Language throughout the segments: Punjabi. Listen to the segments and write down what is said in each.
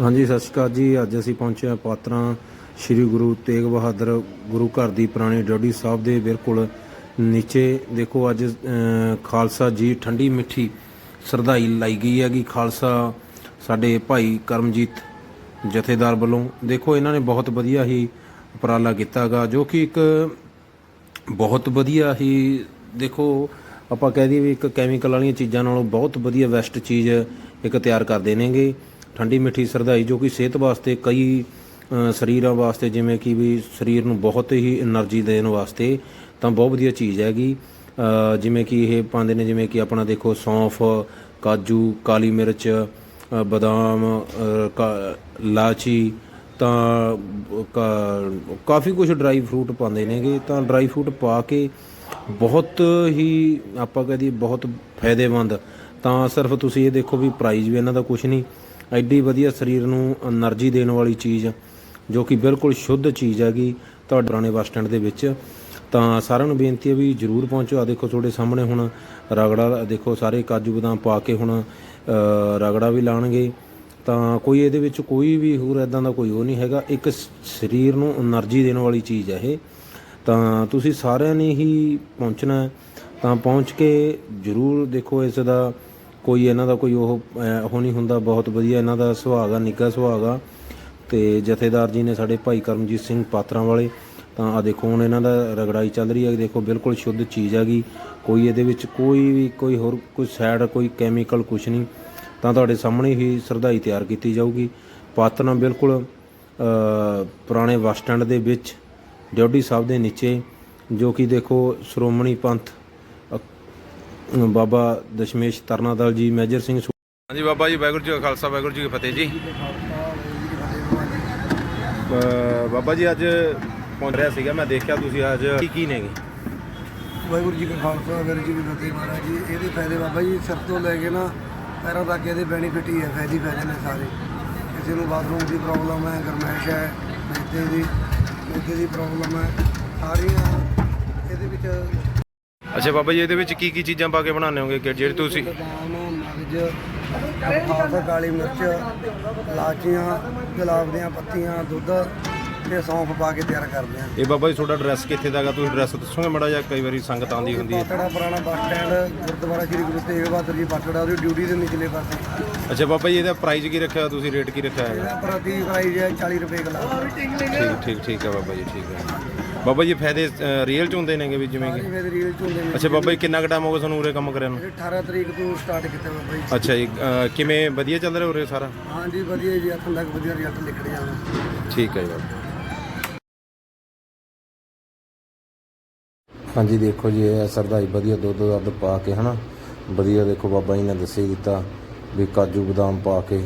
ਹਾਂਜੀ, ਸਤਿ ਸ਼੍ਰੀ ਅਕਾਲ ਜੀ। ਅੱਜ ਅਸੀਂ ਪਹੁੰਚੇ ਹਾਂ ਪਾਤਰਾਂ ਸ੍ਰੀ ਗੁਰੂ ਤੇਗ ਬਹਾਦਰ ਗੁਰੂ ਘਰ ਦੀ ਪੁਰਾਣੀ ਡੋਡੀ ਸਾਹਿਬ ਦੇ ਬਿਲਕੁਲ ਨੀਚੇ। ਦੇਖੋ, ਅੱਜ ਖਾਲਸਾ ਜੀ ਠੰਡੀ ਮਿੱਠੀ ਸਰਦਾਈ ਲਾਈ ਗਈ ਹੈਗੀ। ਖਾਲਸਾ ਸਾਡੇ ਭਾਈ ਕਰਮਜੀਤ ਜਥੇਦਾਰ ਵੱਲੋਂ। ਦੇਖੋ, ਇਹਨਾਂ ਨੇ ਬਹੁਤ ਵਧੀਆ ਹੀ ਉਪਰਾਲਾ ਕੀਤਾਗਾ ਜੋ ਕਿ ਇੱਕ ਬਹੁਤ ਵਧੀਆ ਹੀ, ਦੇਖੋ, ਆਪਾਂ ਕਹਿ ਦਈਏ ਵੀ ਇੱਕ ਕੈਮੀਕਲ ਵਾਲੀਆਂ ਚੀਜ਼ਾਂ ਨਾਲੋਂ ਬਹੁਤ ਵਧੀਆ ਬੈਸਟ ਚੀਜ਼ ਇੱਕ ਤਿਆਰ ਕਰਦੇ ਨੇਗੇ। ਠੰਡੀ ਮਿੱਠੀ ਸਰਦਾਈ ਜੋ ਕਿ ਸਿਹਤ ਵਾਸਤੇ ਕਈ ਸਰੀਰਾਂ ਵਾਸਤੇ ਜਿਵੇਂ ਕਿ ਵੀ ਸਰੀਰ ਨੂੰ ਬਹੁਤ ਹੀ એનર્ਜੀ ਦੇਣ ਵਾਸਤੇ ਤਾਂ ਬਹੁਤ ਵਧੀਆ ਚੀਜ਼ ਹੈਗੀ। ਜਿਵੇਂ ਕਿ ਇਹ ਪਾਉਂਦੇ ਨੇ ਜਿਵੇਂ ਕਿ ਆਪਣਾ ਦੇਖੋ ਸੌਂਫ, ਕਾਜੂ, ਕਾਲੀ ਮਿਰਚ ਬਦਾਮ ਲਾਚੀ ਤਾਂ ਕਾਫੀ ਕੁਝ ਡਰਾਈ ਫਰੂਟ ਪਾਉਂਦੇ ਨੇਗੇ ਤਾਂ ਡਰਾਈ ਫਰੂਟ ਪਾ ਕੇ ਬਹੁਤ ਹੀ ਆਪਾਂ ਕਹਦੇ ਬਹੁਤ ਫਾਇਦੇਮੰਦ। ਤਾਂ ਸਿਰਫ ਤੁਸੀਂ ਇਹ ਦੇਖੋ ਵੀ ਪ੍ਰਾਈਜ਼ ਵੀ ਇਹਨਾਂ ਦਾ ਕੁਝ ਨਹੀਂ। ਐਡੀ ਵਧੀਆ ਸਰੀਰ ਨੂੰ એનર્ਜੀ ਦੇਣ ਵਾਲੀ ਚੀਜ਼, ਜੋ ਕਿ ਬਿਲਕੁਲ ਸ਼ੁੱਧ ਚੀਜ਼ ਹੈਗੀ ਤੁਹਾਡੇ ਪੁਰਾਣੇ ਬੱਸ ਸਟੈਂਡ ਦੇ ਵਿੱਚ। ਤਾਂ ਸਾਰਿਆਂ ਨੂੰ ਬੇਨਤੀ ਹੈ ਵੀ ਜਰੂਰ ਪਹੁੰਚੋ। ਆ ਦੇਖੋ ਤੁਹਾਡੇ ਸਾਹਮਣੇ ਹੁਣ ਰਗੜਾ, ਦੇਖੋ ਸਾਰੇ ਕਾਜੂ ਬਦਾਮ ਪਾ ਕੇ ਹੁਣ ਰਗੜਾ ਵੀ ਲਾਣਗੇ। ਤਾਂ ਕੋਈ ਇਹਦੇ ਵਿੱਚ ਕੋਈ ਵੀ ਹੋਰ ਐਦਾਂ ਦਾ ਕੋਈ ਉਹ ਨਹੀਂ ਹੈਗਾ। ਇੱਕ ਸਰੀਰ ਨੂੰ એનર્ਜੀ ਦੇਣ ਵਾਲੀ ਚੀਜ਼ ਹੈ ਇਹ। ਤਾਂ ਤੁਸੀਂ ਸਾਰਿਆਂ ਨੇ ਹੀ ਪਹੁੰਚਣਾ ਤਾਂ ਪਹੁੰਚ ਕੇ ਜਰੂਰ ਦੇਖੋ ਇਸ ਦਾ ਕੋਈ ਇਹਨਾਂ ਦਾ ਕੋਈ ਉਹ ਉਹ ਨਹੀਂ ਹੁੰਦਾ, ਬਹੁਤ ਵਧੀਆ ਇਹਨਾਂ ਦਾ ਸੁਹਾਗ ਆ, ਨਿੱਘਾ ਸੁਹਾਗ ਆ। ਤੇ ਜਥੇਦਾਰ ਜੀ ਨੇ ਸਾਡੇ ਭਾਈ ਕਰਮਜੀਤ ਸਿੰਘ ਪਾਤਰਾਂ ਵਾਲੇ ਤਾਂ ਆ ਦੇਖੋ, ਹੁਣ ਇਹਨਾਂ ਦਾ ਰਗੜਾਈ ਚੱਲ ਰਹੀ ਹੈ ਦੇਖੋ, ਬਿਲਕੁਲ ਸ਼ੁੱਧ ਚੀਜ਼ ਹੈਗੀ। ਕੋਈ ਇਹਦੇ ਵਿੱਚ ਕੋਈ ਵੀ, ਕੋਈ ਹੋਰ, ਕੋਈ ਸਾਈਡ ਕੋਈ ਕੈਮੀਕਲ ਕੁਛ ਨਹੀਂ। ਤਾਂ ਤੁਹਾਡੇ ਸਾਹਮਣੇ ਹੀ ਸਰਦਾਈ ਤਿਆਰ ਕੀਤੀ ਜਾਊਗੀ। ਪਾਤਰਾਂ ਬਿਲਕੁਲ ਪੁਰਾਣੇ ਬੱਸ ਸਟੈਂਡ ਦੇ ਵਿੱਚ, ਡਿਊਟੀ ਸਾਹਿਬ ਦੇ ਨੀਚੇ, ਜੋ ਕਿ ਦੇਖੋ, ਸ਼੍ਰੋਮਣੀ ਪੰਥ ਬਾਬਾ ਦਸ਼ਮੇਸ਼ ਤਰਨਾਦਲ ਜੀ ਮੇਜਰ ਸਿੰਘ ਹਾਂਜੀ ਬਾਬਾ ਜੀ ਵਾਹਿਗੁਰੂ ਜੀ ਕਾ ਖਾਲਸਾ ਵਾਹਿਗੁਰੂ ਜੀ ਕੀ ਫਤਿਹ ਜੀ। ਬਾਬਾ ਜੀ ਅੱਜ ਪਹੁੰਚ ਰਿਹਾ ਸੀਗਾ ਮੈਂ ਦੇਖਿਆ ਤੁਸੀਂ ਅੱਜ ਕੀ ਕੀ ਨੇਗੇ? ਵਾਹਿਗੁਰੂ ਜੀ ਕਾ ਖਾਲਸਾ ਵਾਹਿਗੁਰੂ ਜੀ ਕੀ ਫਤਿਹ ਮਹਾਰਾਜ ਜੀ। ਇਹਦੇ ਫਾਇਦੇ ਬਾਬਾ ਜੀ ਸਿਰ ਤੋਂ ਲੈ ਕੇ ਨਾ ਪੈਰਾਂ ਤੱਕ ਇਹਦੇ ਬੈਨੀਫਿਟ ਹੀ ਹੈ ਫਾਇਦੇ ਹੀ ਫਾਇਦੇ ਨੇ ਸਾਰੇ। ਕਿਸੇ ਨੂੰ ਬਾਥਰੂਮ ਦੀ ਪ੍ਰੋਬਲਮ ਹੈ ਗਰਮੈਸ਼ ਹੈ ਮੈਦੇ ਦੀ ਮੈਦੇ ਦੀ ਪ੍ਰੋਬਲਮ ਹੈ। ਸਾਰੀਆਂ ਇਹਦੇ ਵਿੱਚ ਅੱਛਾ ਬਾਬਾ ਜੀ ਇਹਦੇ ਵਿੱਚ ਕੀ ਕੀ ਚੀਜ਼ਾਂ ਪਾ ਕੇ ਬਣਾਉਂਦੇ ਹੋਗੇ? ਕਿ ਜਿਹੜੇ ਤੁਸੀਂ ਬਦਾਮ ਮਗਜ ਖਾਸ ਕਾਲੀ ਮਿਰਚ ਲਾਚੀਆਂ ਗੁਲਾਬ ਦੀਆਂ ਪੱਤੀਆਂ ਦੁੱਧ ਤੇ ਸੌਂਫ ਪਾ ਕੇ ਤਿਆਰ ਕਰਦੇ ਹਾਂ। ਇਹ ਬਾਬਾ ਜੀ ਤੁਹਾਡਾ ਐਡਰੈਸ ਕਿੱਥੇ ਦਾਗਾ ਤੁਸੀਂ ਐਡਰੈਸ ਦੱਸੋਗੇ ਮੜਾ ਜਾਂ ਕਈ ਵਾਰੀ ਸੰਗਤ ਆਉਂਦੀ ਹੁੰਦੀ ਹੈ। ਪਾਤੜਾ ਪੁਰਾਣਾ ਬੱਸ ਸਟੈਂਡ ਗੁਰਦੁਆਰਾ ਸ੍ਰੀ ਗੁਰੂ ਤੇਗ ਬਹਾਦਰ ਜੀ ਪਾਤੜਾ ਉਹਦੀ ਡਿਊਟੀ ਦੇ ਨਿਚਲੇ ਪਾਸੇ। ਅੱਛਾ ਬਾਬਾ ਜੀ ਇਹਦਾ ਪ੍ਰਾਈਸ ਕੀ ਰੱਖਿਆ? ਤੁਸੀਂ ਰੇਟ ਕੀ ਰੱਖਿਆ ਹੈਗਾ? ਇਹਦਾ ਪ੍ਰਤੀ ਪ੍ਰਾਈਜ਼ ਹੈ 40 ਰੁਪਏ ਗਲਾਸ ਠੀਕ ਠੀਕ ਠੀਕ ਹੈ ਬਾਬਾ ਜੀ ਠੀਕ ਹੈ। ਬਾਬਾ ਜੀ ਫਾਇਦੇ ਰੀਅਲ ਚ ਹੁੰਦੇ ਨੇਗੇ ਵੀ ਜਿਵੇਂ ਕਿ? ਇਹ ਰੀਲ ਚ ਹੁੰਦੇ ਨੇ ਅੱਛਾ ਬਾਬਾ ਜੀ ਕਿੰਨਾ ਕੁ ਟਾਈਮ ਹੋ ਗਿਆ ਤੁਹਾਨੂੰ ਉਰੇ ਕੰਮ ਕਰਿਆ ਨੂੰ? ਇਹ 18 ਤਰੀਕ ਤੋਂ ਸਟਾਰਟ ਕੀਤਾ ਬਾਬਾ ਜੀ। ਅੱਛਾ ਜੀ ਅ, ਕਿਵੇਂ ਵਧੀਆ ਚੱਲ ਰਿਹਾ ਉਰੇ ਸਾਰਾ? ਹਾਂਜੀ ਵਧੀਆ ਜੀ ਅੱਖਾਂ ਤੱਕ ਵਧੀਆ ਰਿਜ਼ਲਟ ਲਿਖੜ ਜਾਣਾ ਠੀਕ ਹੈ ਜੀ ਬਾਬਾ। ਹਾਂਜੀ ਦੇਖੋ ਜੀ ਇਹ ਸਰਦਾਈ ਵਧੀਆ ਦੁੱਧ ਦੱਧ ਪਾ ਕੇ ਹਨਾ? ਵਧੀਆ ਦੇਖੋ ਬਾਬਾ ਜੀ ਨੇ ਦੱਸੇ ਦਿੱਤਾ ਵੀ ਕਾਜੂ ਬਦਾਮ ਪਾ ਕੇ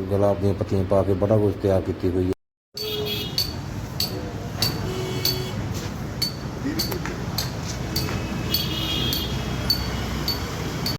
ਗੁਲਾਬ ਦੀਆਂ ਪੱਤੀਆਂ ਪਾ ਕੇ ਬੜਾ ਕੁਝ ਤਿਆਰ ਕੀਤੀ ਹੋਈ ਹੈ।